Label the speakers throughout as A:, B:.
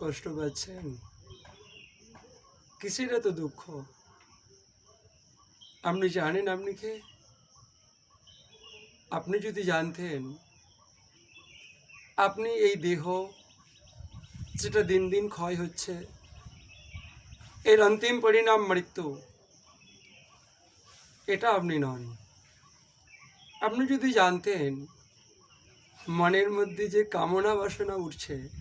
A: কষ্ট পাচ্ছেন? কিসের এত দুঃখ? আপনি জানেন আপনি কে? আপনি যদি জানতেন, আপনি এই দেহ যেটা দিন দিন ক্ষয় হচ্ছে, এর অন্তিম পরিণাম মৃত্যু, এটা আপনি নন। আপনি যদি জানতেন, মনের মধ্যে যে কামনা বাসনা উঠছে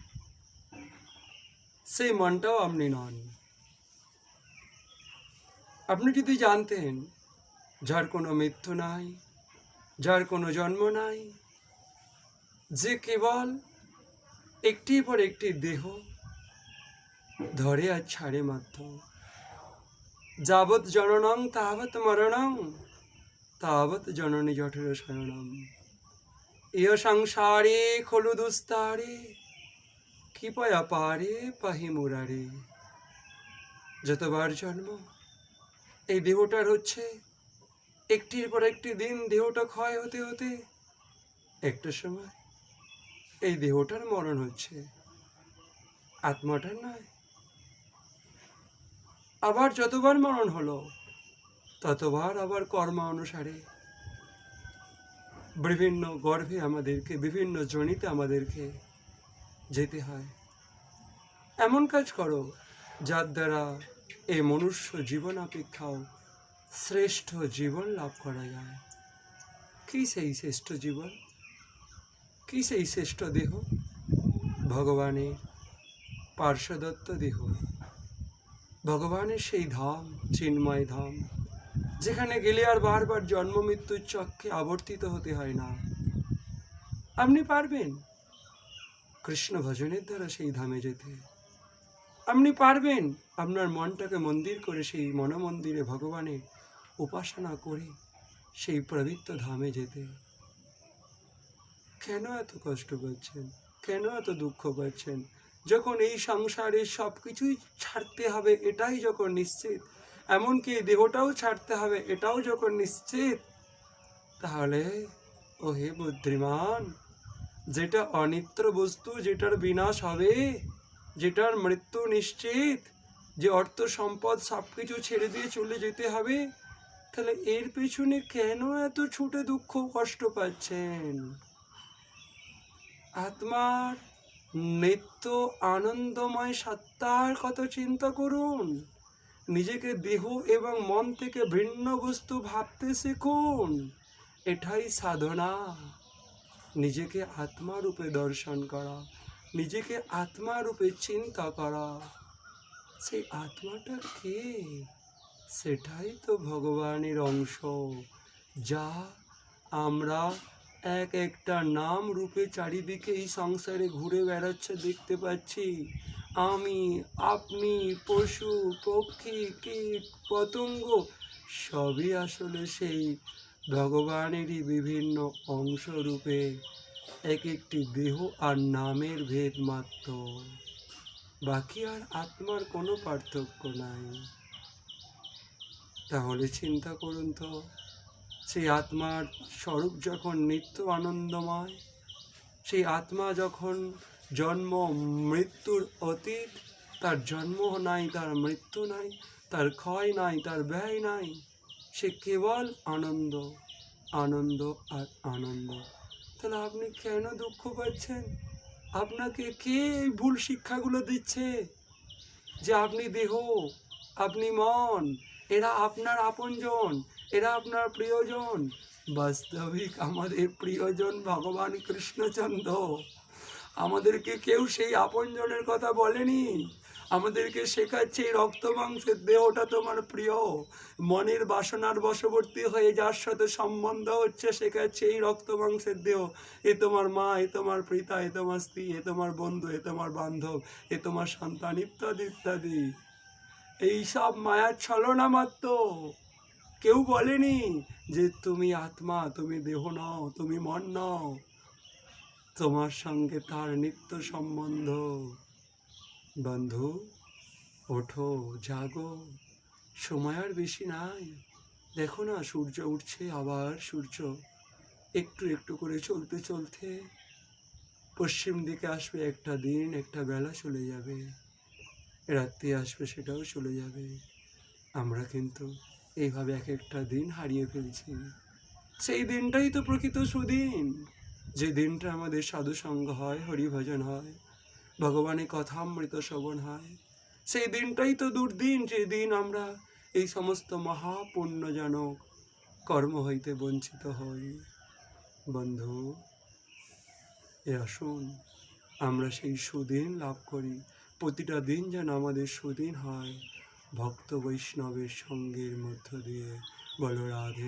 A: সেই মনটাও আপনি নন। আপনি যদি জানতেন, যার কোনো মৃত্যু নাই, যার কোনো জন্ম নাই, যে কেবল একটির পর একটি দেহ ধরে আর ছাড়ে মাত্র। যাবৎ জননং, তাবৎ মরণং, তাবৎ জননী জঠর শরণম ইয় সংসারে খলু দুস্তারে কৃপয়া পারে পাহি মুরারে যতবার জন্ম, এই দেহটার হচ্ছে একটির পর একটি দিন দেহটা ক্ষয় হতে হতে একটা সময় এই দেহটার মরণ হচ্ছে। আত্মাটার নয়। আবার যতবার মরণ হলো, ততবার আবার কর্ম অনুসারে। বিভিন্ন গর্ভে আমাদেরকে, বিভিন্ন জনিতে আমাদেরকে যেতে হয়। এমন কাজ করো, যার দ্বারা এই মনুষ্য জীবন অপেক্ষাও শ্রেষ্ঠ জীবন লাভ করা যায়। কি সেই শ্রেষ্ঠ জীবন? কি সেই শ্রেষ্ঠ দেহ? ভগবানের পার্শ্বদত্ত দেহ। ভগবানের সেই ধাম, চিন্ময় ধাম, যেখানে গেলে আর বারবার জন্ম মৃত্যুর চক্রে আবর্তিত হতে হয় না। আপনি পারবেন? কৃষ্ণ ভজনের দ্বারা সেই ধামে যেতে। আপনি পারবেন আপনার মনটাকে মন্দির করে সেই মনমন্দিরে ভগবানের উপাসনা করে সেই পবিত্র ধামে যেতে। কেন এত কষ্ট পাচ্ছেন? কেন এত দুঃখ পাচ্ছেন? যখন এই সংসারে সব কিছুই ছাড়তে হবে এটাই যখন নিশ্চিত, এমনকি এই দেহটাও ছাড়তে হবে এটাও যখন নিশ্চিত, তাহলে ও হে বুদ্ধিমান যেটা অনিত্য বস্তু, যেটার বিনাশ হবে, যেটার মৃত্যু নিশ্চিত, যে অর্থ সম্পদ সব কিছু ছেড়ে দিয়ে চলে যেতে হবে, তাহলে এর পেছনে কেন এত ছুটে দুঃখ কষ্ট পাচ্ছেন? আত্মার নিত্য আনন্দময় সত্তার কথা চিন্তা করুন। নিজেকে দেহ এবং মন থেকে ভিন্ন বস্তু ভাবতে শিখুন। এটাই সাধনা। নিজেকে আত্মা রূপে দর্শন করা, নিজেকে আত্মা রূপে চিন্তা করা। সেই আত্মাটা কে? সেটাই তো ভগবানের অংশ, যা আমরা এক একটা নাম রূপে চারিদিকে এই সংসারে ঘুরে বেড়াচ্ছে, দেখতে পাচ্ছি। আমি, আপনি, পশু, পক্ষী, কীট, পতঙ্গ, সবই আসলে সেই ভগবানেরই বিভিন্ন অংশ রূপে এক একটি দেহ আর নামের ভেদ মাত্র। বাকি আর আত্মার কোনো পার্থক্য নাই। তাহলে চিন্তা করুন তো, সেই আত্মার স্বরূপ যখন নিত্য আনন্দময়, সেই আত্মা যখন জন্ম, মৃত্যুর অতীত, তার জন্ম নাই, তার মৃত্যু নাই, তার ক্ষয় নাই, তার ব্যয় নাই সে কেবল আনন্দ আনন্দ আর আনন্দ। তাহলে আপনি কেন দুঃখ পাচ্ছেন? আপনাকে কে এই ভুল শিক্ষাগুলো দিচ্ছে? যে আপনি দেহ, আপনি মন, এরা আপনার আপনজন, এরা আপনার প্রিয়জন। বাস্তবিক আমাদের প্রিয়জন ভগবান কৃষ্ণচন্দ্র। আমাদেরকে কেউ সেই আপনজনের কথা বলেনি? আমাদেরকে শেখাচ্ছে এই রক্ত মাংসের দেহটা তোমার প্রিয়। মনের বাসনার বশবর্তী হয়ে যার সাথে সম্বন্ধ হচ্ছে, শেখাচ্ছে এই রক্ত মাংসের দেহ। এ তোমার মা, এ তোমার পিতা, এ তোমার স্ত্রী, এ তোমার বন্ধু, এ তোমার বান্ধব, এ তোমার সন্তান ইত্যাদি ইত্যাদি। এই সব মায়ার ছলনা মাত্র। কেউ বলেনি যে তুমি আত্মা, তুমি দেহ নও, তুমি মন নও। তোমার সঙ্গে তার নিত্য সম্বন্ধ। বন্ধু, ওঠো, জাগো, সময় আর বেশি নাই। দেখো না, সূর্য উঠছে, আবার সূর্য। একটু একটু করে চলতে চলতে পশ্চিম দিকে আসবে একটা দিন, একটা বেলা চলে যাবে। রাত্রি আসবে, সেটাও চলে যাবে। আমরা কিন্তু এইভাবে এক একটা দিন হারিয়ে ফেলছি। সেই দিনটাই তো প্রকৃত সুদিন। যে দিনটা আমাদের সাধুসঙ্গ হয়, হরিভজন হয় ভগবানের কথামৃত শ্রবণ হয়। সেই দিনটাই তো দুর্দিন যে দিন আমরা এই সমস্ত মহাপুণ্যজনক কর্ম হইতে বঞ্চিত হই। বন্ধু, এ আসুন, আমরা সেই সুদিন লাভ করি। প্রতিটা দিন যেন আমাদের সুদিন হয়। ভক্ত বৈষ্ণবের সঙ্গের মধ্য দিয়ে বলো রাধে